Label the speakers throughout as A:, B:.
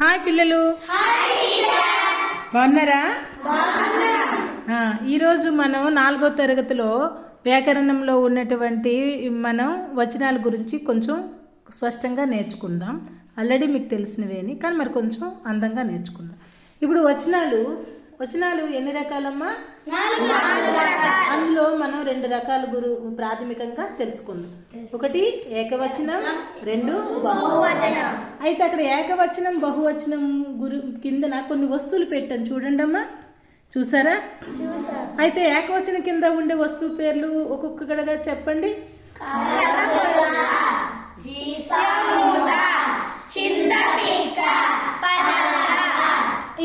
A: Hi పిల్లలు. బాగున్నారా? ఈరోజు మనం నాలుగో తరగతిలో వ్యాకరణంలో ఉన్నటువంటి మనం వచనాల గురించి కొంచెం స్పష్టంగా నేర్చుకుందాం. ఆల్రెడీ మీకు తెలిసినవేని కానీ మరి కొంచెం అందంగా నేర్చుకుందాం. ఇప్పుడు వచనాలు వచనాలు ఎన్ని రకాలమ్మా? అందులో మనం రెండు రకాల గురు ప్రాథమికంగా తెలుసుకుందాం. ఒకటి ఏకవచనం రెండు బహువచనం. అయితే అక్కడ ఏకవచనం బహువచనం గురు కిందన కొన్ని వస్తువులు పెట్టాను. చూడండి అమ్మా చూసారా అయితే ఏకవచనం కింద ఉండే వస్తువు పేర్లు ఒక్కొక్కగా చెప్పండి.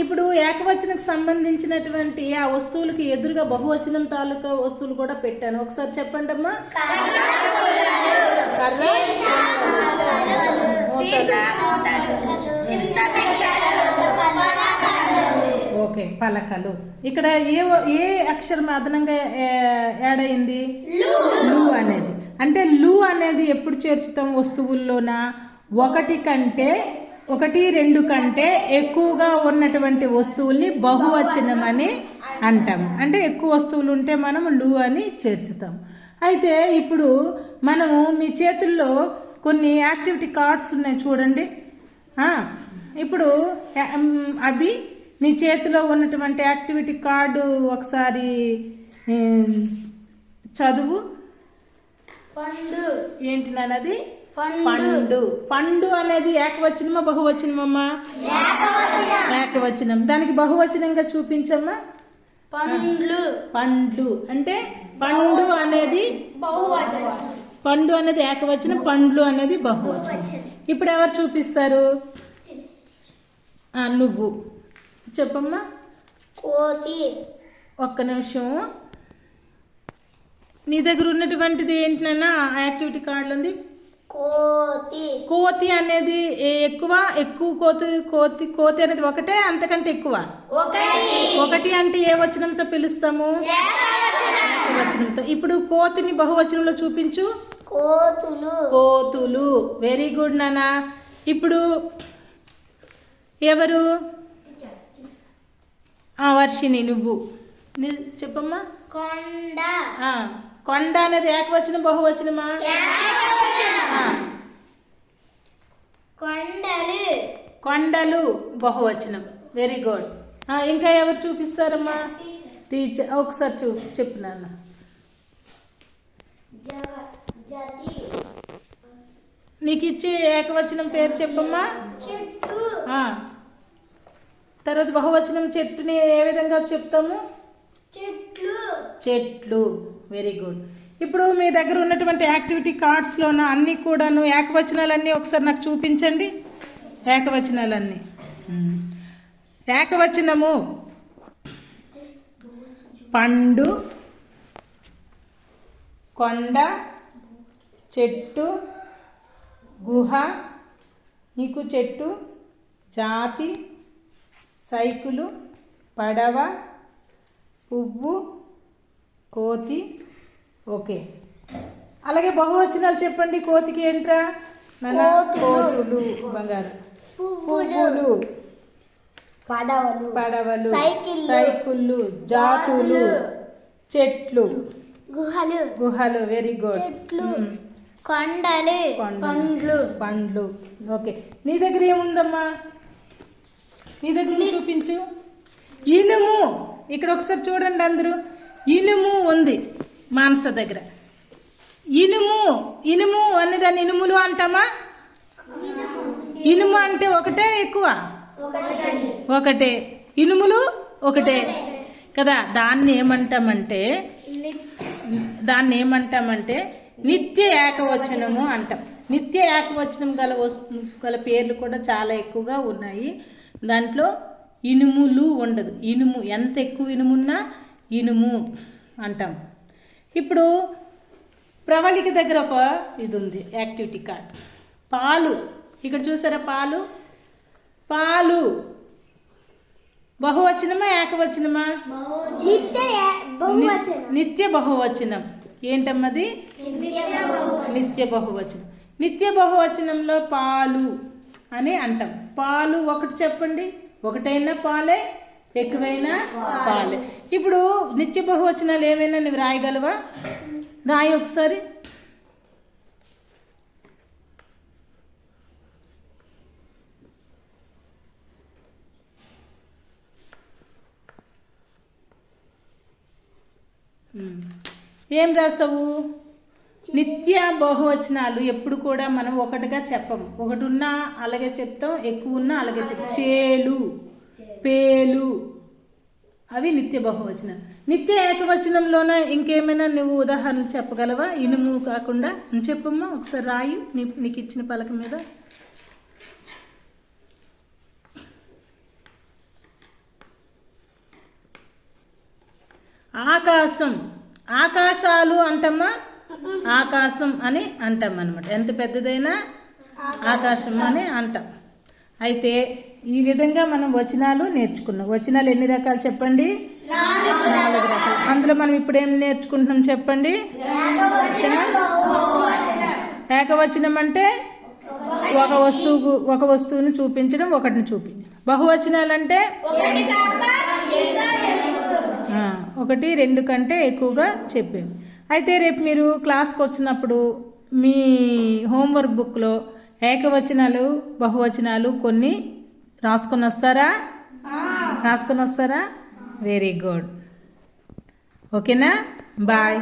A: ఇప్పుడు ఏకవచనకు సంబంధించినటువంటి ఆ వస్తువులకి ఎదురుగా బహువచనం తాలూకా వస్తువులు కూడా పెట్టాను. ఒకసారి చెప్పండి అమ్మా ఓకే పలకలు. ఇక్కడ ఏ ఏ అక్షరం అదనంగా యాడ్ అయింది? లు అనేది. అంటే లు అనేది ఎప్పుడు చేర్చుతాం వస్తువుల్లోన? ఒకటి కంటే ఒకటి రెండు కంటే ఎక్కువగా ఉన్నటువంటి వస్తువుల్ని బహువచనం అని అంటాం. అంటే ఎక్కువ వస్తువులు ఉంటే మనం లు అని చేర్చుతాం. అయితే ఇప్పుడు మనము మీ చేతుల్లో కొన్ని యాక్టివిటీ కార్డ్స్ ఉన్నాయి చూడండి. ఇప్పుడు యా- మ్, నీ చేతిలో ఉన్నటువంటి యాక్టివిటీ కార్డు ఒకసారి చదువు.
B: పండు.
A: ఏంటి నాన్నది?
B: పండు.
A: పండు. అనేది ఏకవచనమా బహువచనమమ్మా? ఏకవచనం. దానికి బహువచనంగా చూపించమ్మా.
B: పండ్లు.
A: పండ్లు. అంటే పండు అనేది
B: బహువచనం.
A: పండు అనేది ఏకవచనం పండ్లు అనేది బహువచనం. ఇప్పుడు ఎవరు చూపిస్తారు? నువ్వు. చెప్పమ్మా.
B: కోతి.
A: ఒక్క నిమిషం. నీ దగ్గర ఉన్నటువంటిది ఏంటన్నా యాక్టివిటీ కార్డులు ఉంది.
B: కోతి.
A: కోతి అనేది ఎక్కువ? ఎక్కువ కోతి కోతి కోతి అనేది ఒకటే అంతకంటే ఎక్కువ?
B: ఒకటి.
A: అంటే ఏ వచనంతో పిలుస్తాము? వచనంతో? ఇప్పుడు కోతిని బహువచనంలో చూపించు.
B: కోతులు.
A: కోతులు. వెరీ గుడ్ నానా ఇప్పుడు ఎవరు? వర్షిని నువ్వు. చెప్పమ్మా.
B: కొండ.
A: కొండ అనేది ఏకవచనం బహువచనమా ఆ,
B: కొండలు
A: కొండలు బహువచనం. వెరీ గుడ్ ఇంకా ఎవరు చూపిస్తారమ్మా? టీచర్ ఒకసారి చూ చెప్పు నాన్న. నీకు ఇచ్చే ఏకవచనం పేరు చెప్పమ్మా? తర్వాత బహువచనం చెట్టుని ఏ విధంగా చెప్తాము?
B: చెట్లు.
A: చెట్లు వెరీ గుడ్ ఇప్పుడు మీ దగ్గర ఉన్నటువంటి యాక్టివిటీ కార్డ్స్లోన అన్నీ కూడాను ఏకవచనాలన్నీ ఒకసారి నాకు చూపించండి. ఏకవచనాలన్నీ. ఏకవచనము. పండు కొండ చెట్టు గుహ నీకు చెట్టు జాతి సైకిలు పడవ పువ్వు కోతి ఓకే. అలాగే బహువచనాలు చెప్పండి కోతికి ఏంట్రా? నాన్న కోతులు బంగారు. పువ్వులు
B: పడవలు
A: పడవలు
B: సైకిళ్ళు.
A: జాతులు చెట్లు
B: గుహలు
A: గుహలు వెరీ గుడ్
B: చెట్లు కొండలు
A: కొండలు.
B: పండ్లు.
A: పండ్లు. ఓకే నీ దగ్గర ఏముందమ్మా? నీ దగ్గర చూపించు. ఇనుము. ఇక్కడ ఒకసారి చూడండి అందరూ. ఇనుము ఉంది మానస దగ్గర. ఇనుము ఇనుము అనే దాన్ని ఇనుములు అంటామా? ఇనుము అంటే ఒకటే ఎక్కువ? ఒకటే. ఇనుములు ఒకటే. కదా దాన్ని ఏమంటామంటే దాన్ని ఏమంటామంటే నిత్య ఏకవచనము అంటాం. నిత్య ఏకవచనం గల వస్తు గల పేర్లు కూడా చాలా ఎక్కువగా ఉన్నాయి. దాంట్లో ఇనుములు ఉండదు. ఇనుము ఎంత ఎక్కువ ఇనుమున్నా ఇనుము అంటాం. ఇప్పుడు ప్రవళిక దగ్గర ఒక ఇది ఉంది యాక్టివిటీ కార్డ్. పాలు ఇక్కడ చూసారా పాలు? పాలు. బహువచనమా ఏకవచనమా?
B: నిత్య బహువచనం.
A: నిత్య బహువచనం. ఏంటమ్మది? నిత్య బహువచనం. నిత్య బహువచనంలో పాలు అని అంటాం. పాలు ఒకటి చెప్పండి. ఒకటైనా పాలే ఎక్కువైనా పాలే. ఇప్పుడు నిత్య బహువచనాలు ఏమైనా నువ్వు రాయగలవా? రాయి ఒకసారి. ఏం రాసావు? నిత్య బహువచనాలు ఎప్పుడు కూడా మనం ఒకటిగా చెప్పము ఒకటి ఉన్నా అలాగే చెప్తాం ఎక్కువ ఉన్నా అలాగే చెప్తాం చేలు పేలు. అవి నిత్య బహువచనం నిత్య ఏకవచనంలోన ఇంకేమైనా నువ్వు ఉదాహరణలు చెప్పగలవా? ఇనుము కాకుండా. చెప్పమ్మా ఒకసారి రాయి. నీ నీకు ఇచ్చిన పలక మీద. ఆకాశం. ఆకాశాలు అంటమ్మా? ఆకాశం అని అంటాం అనమాట ఎంత పెద్దదైనా? ఆకాశం అని అంటాం. అయితే ఈ విధంగా మనం వచనాలు నేర్చుకున్నాం. వచనాలు ఎన్ని రకాలు చెప్పండి? నాలుగు రకాలు. అందులో మనం ఇప్పుడు ఏం నేర్చుకుంటున్నాం చెప్పండి? ఏకవచనం. అంటే ఒక వస్తువు ఒక వస్తువుని చూపించడం ఒకటిని చూపించడం బహువచనాలు అంటే ఒకటి రెండు కంటే ఎక్కువగా చెప్పాము అయితే రేపు మీరు క్లాస్కి వచ్చినప్పుడు మీ హోంవర్క్ బుక్లో ఏకవచనాలు బహువచనాలు కొన్ని రాసుకొని వస్తారా? రాసుకొని వస్తారా? వెరీ గుడ్ ఓకేనా? బాయ్